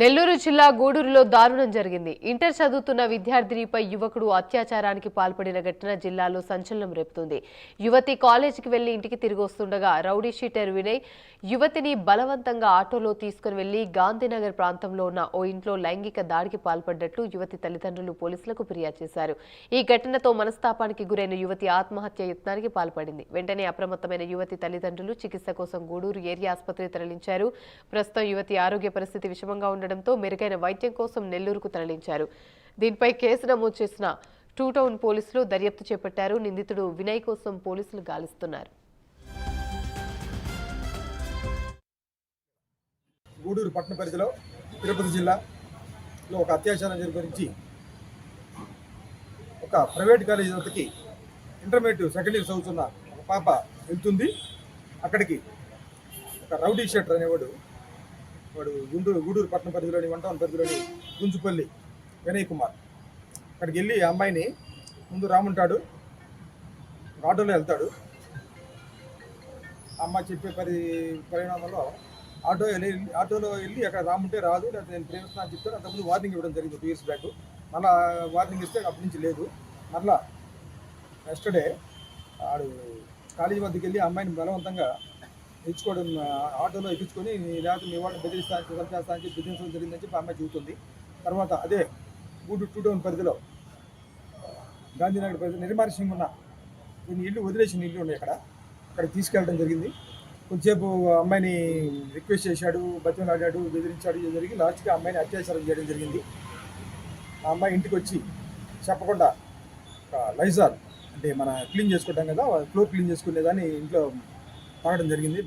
నెల్లూరు జిల్లా గూడూరులో దారుణం జరిగింది. ఇంటర్ చదువుతున్న విద్యార్థినిపై యువకుడు అత్యాచారానికి పాల్పడిన ఘటన జిల్లాలో సంచలనం రేపుతుంది. యువతి కాలేజీకి వెళ్ళి ఇంటికి తిరిగి వస్తుండగా రౌడీ షీటర్ వినయ్ యువతిని బలవంతంగా ఆటోలో తీసుకుని వెళ్ళి గాంధీనగర్ ప్రాంతంలో ఉన్న ఓ ఇంట్లో లైంగిక దాడికి పాల్పడ్డట్లు యువతి తల్లిదండ్రులు పోలీసులకు ఫిర్యాదు చేశారు. ఈ ఘటనతో మనస్తాపానికి గురైన యువతి ఆత్మహత్య యత్నానికి పాల్పడింది. వెంటనే అప్రమత్తమైన యువతి తల్లిదండ్రులు చికిత్స కోసం గూడూరు ఏరియా ఆసుపత్రి తరలించారు. ప్రస్తుతం యువతి ఆరోగ్య పరిస్థితి విషమంగా ఉండడంతో మెరుగైన వైద్యం కోసం నెల్లూరుకు తరలించారు. దీనిపై కేసు నమోదు చేసిన టూ టౌన్ పోలీసులు దర్యాప్తు చేపట్టారు. నిందితుడు వినయ్ కోసం పోలీసులు గాలిస్తున్నారు. గూడూరు పట్టణ పరిధిలో తిరుపతి జిల్లాలో ఒక అత్యాచారం జరిగి గురించి ఒక ప్రైవేట్ కాలేజీ వద్దకి ఇంటర్మీడియట్ సెకండ్ ఇయర్ చదువుతున్న ఒక పాప వెళ్తుంది. అక్కడికి ఒక రౌడీ షెటర్ అనేవాడు వాడు గుంటూరు గూడూరు పట్టణ పరిధిలోని వన్ టౌన్ పరిధిలోని గుంజుపల్లి వినయ్ కుమార్. అక్కడికి వెళ్ళి ఆ అమ్మాయిని ముందు రాముంటాడు ఆటోలో వెళ్తాడు. అమ్మ చెప్పే పరి పరిణామంలో ఆటో వెళ్ళి ఆటోలో వెళ్ళి అక్కడ రాముంటే రాదు లేకపోతే నేను ప్రేమిస్తున్నా అని చెప్తాను అంతకుముందు వార్నింగ్ ఇవ్వడం జరిగింది టూ ఇయర్స్ బ్యాక్ మళ్ళా వార్నింగ్ ఇస్తే అప్పటి నుంచి లేదు. మళ్ళా నెక్స్ట్డే ఆడు కాలేజీ వద్దకు వెళ్ళి అమ్మాయిని బలవంతంగా ఎక్కించుకోవడం ఆటోలో ఎక్కించుకొని లేకపోతే మీ వాళ్ళని బెదిరిస్తా చంపేస్తా అని చెప్పి బెదిరించడం జరిగిందని చెప్పి అమ్మాయి చెబుతుంది. తర్వాత అదే గూడు టూ టౌన్ పరిధిలో గాంధీనగర్ పరిధిలో నిర్మాణ సింగ్ ఉన్న కొన్ని ఇల్లు వదిలేసిన ఇల్లు ఉన్నాయి అక్కడ. అక్కడ తీసుకెళ్ళడం జరిగింది. కొంచెంసేపు అమ్మాయిని రిక్వెస్ట్ చేశాడు బతిమలాడాడు బెదిరించాడు జరిగి లాస్ట్గా అమ్మాయిని అత్యాచారం చేయడం జరిగింది. ఆ అమ్మాయి ఇంటికి వచ్చి చెప్పకుండా లైజాల్ అంటే మన క్లీన్ చేసుకుంటాం కదా ఫ్లోర్ క్లీన్ చేసుకునేదాన్ని ఇంట్లో తాగడం జరిగింది.